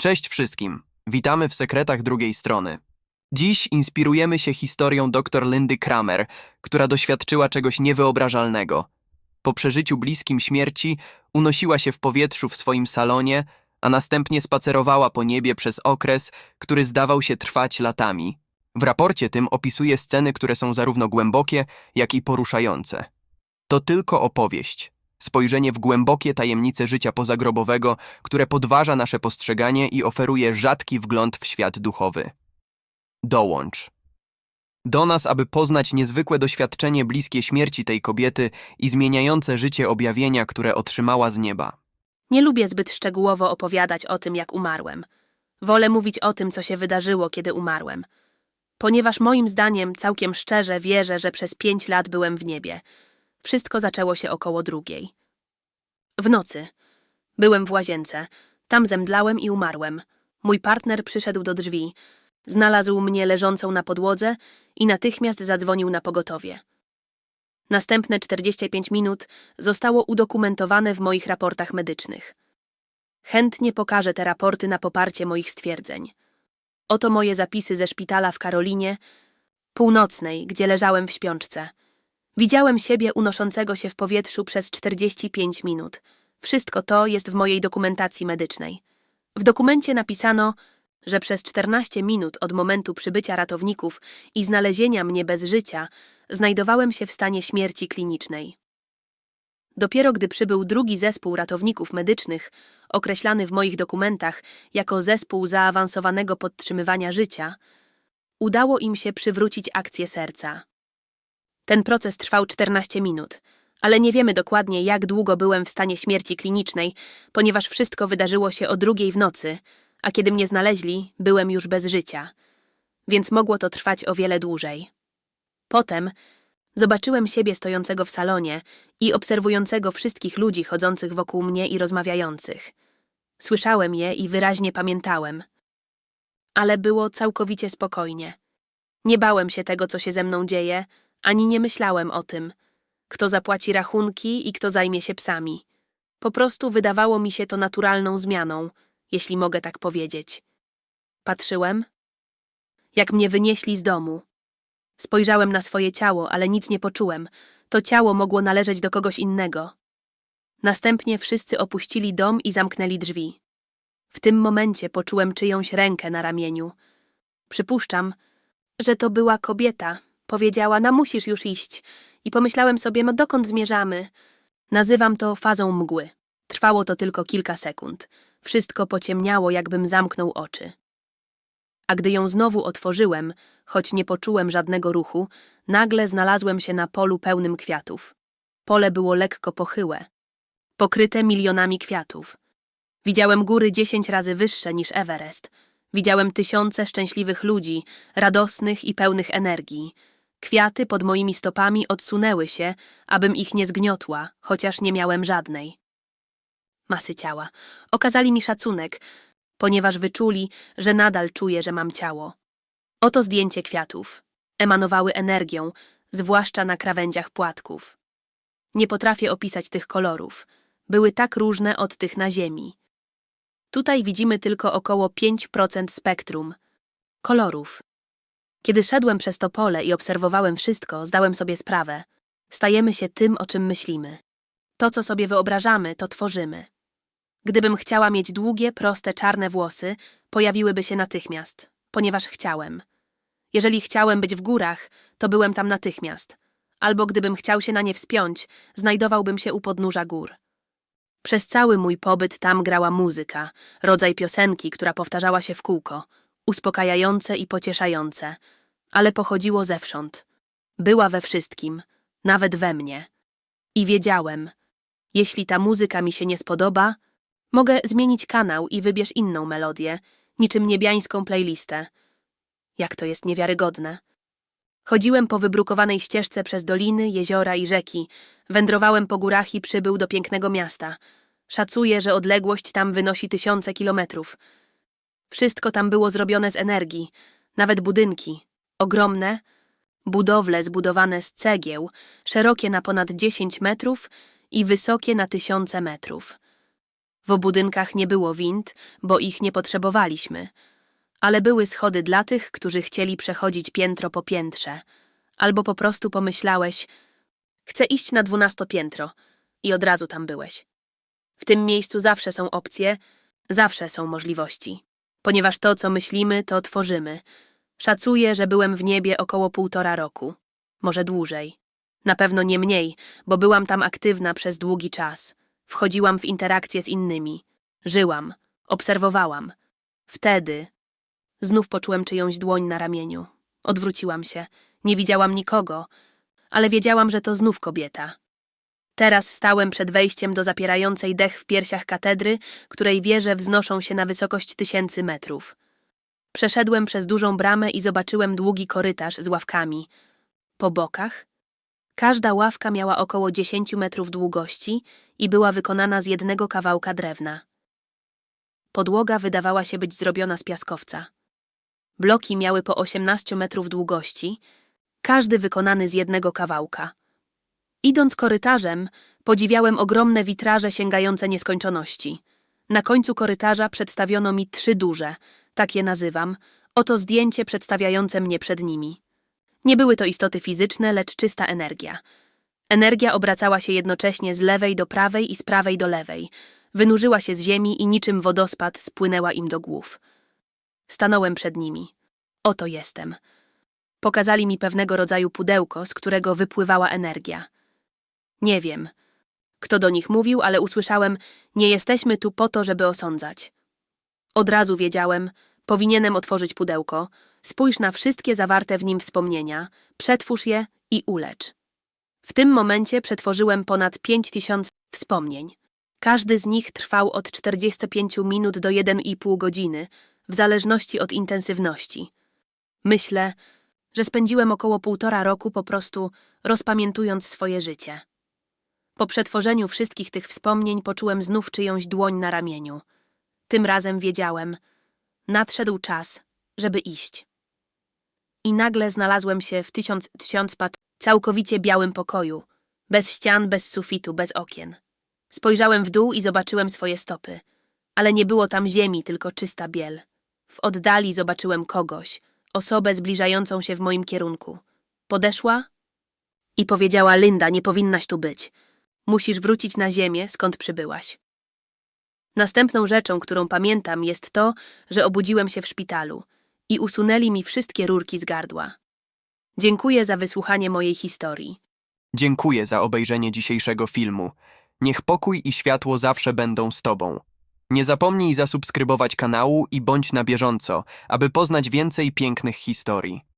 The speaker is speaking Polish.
Cześć wszystkim. Witamy w sekretach drugiej strony. Dziś inspirujemy się historią dr Lindy Kramer, która doświadczyła czegoś niewyobrażalnego. Po przeżyciu bliskim śmierci unosiła się w powietrzu w swoim salonie, a następnie spacerowała po niebie przez okres, który zdawał się trwać latami. W raporcie tym opisuje sceny, które są zarówno głębokie, jak i poruszające. To tylko opowieść. Spojrzenie w głębokie tajemnice życia pozagrobowego, które podważa nasze postrzeganie i oferuje rzadki wgląd w świat duchowy. Dołącz. Do nas, aby poznać niezwykłe doświadczenie bliskie śmierci tej kobiety i zmieniające życie objawienia, które otrzymała z nieba. Nie lubię zbyt szczegółowo opowiadać o tym, jak umarłem. Wolę mówić o tym, co się wydarzyło, kiedy umarłem. Ponieważ moim zdaniem całkiem szczerze wierzę, że przez pięć lat byłem w niebie. Wszystko zaczęło się około drugiej. W nocy. Byłem w łazience. Tam zemdlałem i umarłem. Mój partner przyszedł do drzwi. Znalazł mnie leżącą na podłodze i natychmiast zadzwonił na pogotowie. Następne 45 minut zostało udokumentowane w moich raportach medycznych. Chętnie pokażę te raporty na poparcie moich stwierdzeń. Oto moje zapisy ze szpitala w Karolinie Północnej, gdzie leżałem w śpiączce. Widziałem siebie unoszącego się w powietrzu przez 45 minut. Wszystko to jest w mojej dokumentacji medycznej. W dokumencie napisano, że przez 14 minut od momentu przybycia ratowników i znalezienia mnie bez życia znajdowałem się w stanie śmierci klinicznej. Dopiero gdy przybył drugi zespół ratowników medycznych, określany w moich dokumentach jako zespół zaawansowanego podtrzymywania życia, udało im się przywrócić akcję serca. Ten proces trwał 14 minut, ale nie wiemy dokładnie, jak długo byłem w stanie śmierci klinicznej, ponieważ wszystko wydarzyło się o drugiej w nocy, a kiedy mnie znaleźli, byłem już bez życia, więc mogło to trwać o wiele dłużej. Potem zobaczyłem siebie stojącego w salonie i obserwującego wszystkich ludzi chodzących wokół mnie i rozmawiających. Słyszałem je i wyraźnie pamiętałem. Ale było całkowicie spokojnie. Nie bałem się tego, co się ze mną dzieje, ani nie myślałem o tym, kto zapłaci rachunki i kto zajmie się psami. Po prostu wydawało mi się to naturalną zmianą, jeśli mogę tak powiedzieć. Patrzyłem, jak mnie wynieśli z domu. Spojrzałem na swoje ciało, ale nic nie poczułem. To ciało mogło należeć do kogoś innego. Następnie wszyscy opuścili dom i zamknęli drzwi. W tym momencie poczułem czyjąś rękę na ramieniu. Przypuszczam, że to była kobieta. Powiedziała, no musisz już iść. I pomyślałem sobie, no dokąd zmierzamy? Nazywam to fazą mgły. Trwało to tylko kilka sekund. Wszystko pociemniało, jakbym zamknął oczy. A gdy ją znowu otworzyłem, choć nie poczułem żadnego ruchu, nagle znalazłem się na polu pełnym kwiatów. Pole było lekko pochyłe, pokryte milionami kwiatów. Widziałem góry dziesięć razy wyższe niż Everest. Widziałem tysiące szczęśliwych ludzi, radosnych i pełnych energii. Kwiaty pod moimi stopami odsunęły się, abym ich nie zgniotła, chociaż nie miałem żadnej. Masy ciała. Okazali mi szacunek, ponieważ wyczuli, że nadal czuję, że mam ciało. Oto zdjęcie kwiatów. Emanowały energią, zwłaszcza na krawędziach płatków. Nie potrafię opisać tych kolorów. Były tak różne od tych na Ziemi. Tutaj widzimy tylko około 5% spektrum kolorów. Kiedy szedłem przez to pole i obserwowałem wszystko, zdałem sobie sprawę. Stajemy się tym, o czym myślimy. To, co sobie wyobrażamy, to tworzymy. Gdybym chciała mieć długie, proste, czarne włosy, pojawiłyby się natychmiast, ponieważ chciałem. Jeżeli chciałem być w górach, to byłem tam natychmiast. Albo gdybym chciał się na nie wspiąć, znajdowałbym się u podnóża gór. Przez cały mój pobyt tam grała muzyka, rodzaj piosenki, która powtarzała się w kółko, uspokajające i pocieszające, ale pochodziło zewsząd. Była we wszystkim, nawet we mnie. I wiedziałem, jeśli ta muzyka mi się nie spodoba, mogę zmienić kanał i wybierz inną melodię, niczym niebiańską playlistę. Jak to jest niewiarygodne. Chodziłem po wybrukowanej ścieżce przez doliny, jeziora i rzeki, wędrowałem po górach i przybył do pięknego miasta. Szacuję, że odległość tam wynosi tysiące kilometrów. Wszystko tam było zrobione z energii, nawet budynki. Ogromne, budowle zbudowane z cegieł, szerokie na ponad 10 metrów i wysokie na tysiące metrów. W budynkach nie było wind, bo ich nie potrzebowaliśmy, ale były schody dla tych, którzy chcieli przechodzić piętro po piętrze, albo po prostu pomyślałeś, chcę iść na dwunastopiętro i od razu tam byłeś. W tym miejscu zawsze są opcje, zawsze są możliwości. Ponieważ to, co myślimy, to tworzymy. Szacuję, że byłem w niebie około półtora roku. Może dłużej. Na pewno nie mniej, bo byłam tam aktywna przez długi czas. Wchodziłam w interakcje z innymi. Żyłam. Obserwowałam. Wtedy znów poczułem czyjąś dłoń na ramieniu. Odwróciłam się. Nie widziałam nikogo, ale wiedziałam, że to znów kobieta. Teraz stałem przed wejściem do zapierającej dech w piersiach katedry, której wieże wznoszą się na wysokość tysięcy metrów. Przeszedłem przez dużą bramę i zobaczyłem długi korytarz z ławkami. Po bokach każda ławka miała około 10 metrów długości i była wykonana z jednego kawałka drewna. Podłoga wydawała się być zrobiona z piaskowca. Bloki miały po 18 metrów długości, każdy wykonany z jednego kawałka. Idąc korytarzem, podziwiałem ogromne witraże sięgające nieskończoności. Na końcu korytarza przedstawiono mi trzy duże, tak je nazywam, oto zdjęcie przedstawiające mnie przed nimi. Nie były to istoty fizyczne, lecz czysta energia. Energia obracała się jednocześnie z lewej do prawej i z prawej do lewej. Wynurzyła się z ziemi i niczym wodospad spłynęła im do głów. Stanąłem przed nimi. Oto jestem. Pokazali mi pewnego rodzaju pudełko, z którego wypływała energia. Nie wiem, kto do nich mówił, ale usłyszałem: Nie jesteśmy tu po to, żeby osądzać. Od razu wiedziałem, powinienem otworzyć pudełko, spójrz na wszystkie zawarte w nim wspomnienia, przetwórz je i ulecz. W tym momencie przetworzyłem ponad 5000 wspomnień. Każdy z nich trwał od 45 minut do 1,5 godziny, w zależności od intensywności. Myślę, że spędziłem około półtora roku po prostu rozpamiętując swoje życie. Po przetworzeniu wszystkich tych wspomnień poczułem znów czyjąś dłoń na ramieniu. Tym razem wiedziałem, nadszedł czas, żeby iść. I nagle znalazłem się w tysiąc, tysiąc pat całkowicie białym pokoju, bez ścian, bez sufitu, bez okien. Spojrzałem w dół i zobaczyłem swoje stopy, ale nie było tam ziemi, tylko czysta biel. W oddali zobaczyłem kogoś, osobę zbliżającą się w moim kierunku. Podeszła i powiedziała: Linda, nie powinnaś tu być. Musisz wrócić na ziemię, skąd przybyłaś. Następną rzeczą, którą pamiętam, jest to, że obudziłem się w szpitalu i usunęli mi wszystkie rurki z gardła. Dziękuję za wysłuchanie mojej historii. Dziękuję za obejrzenie dzisiejszego filmu. Niech pokój i światło zawsze będą z Tobą. Nie zapomnij zasubskrybować kanału i bądź na bieżąco, aby poznać więcej pięknych historii.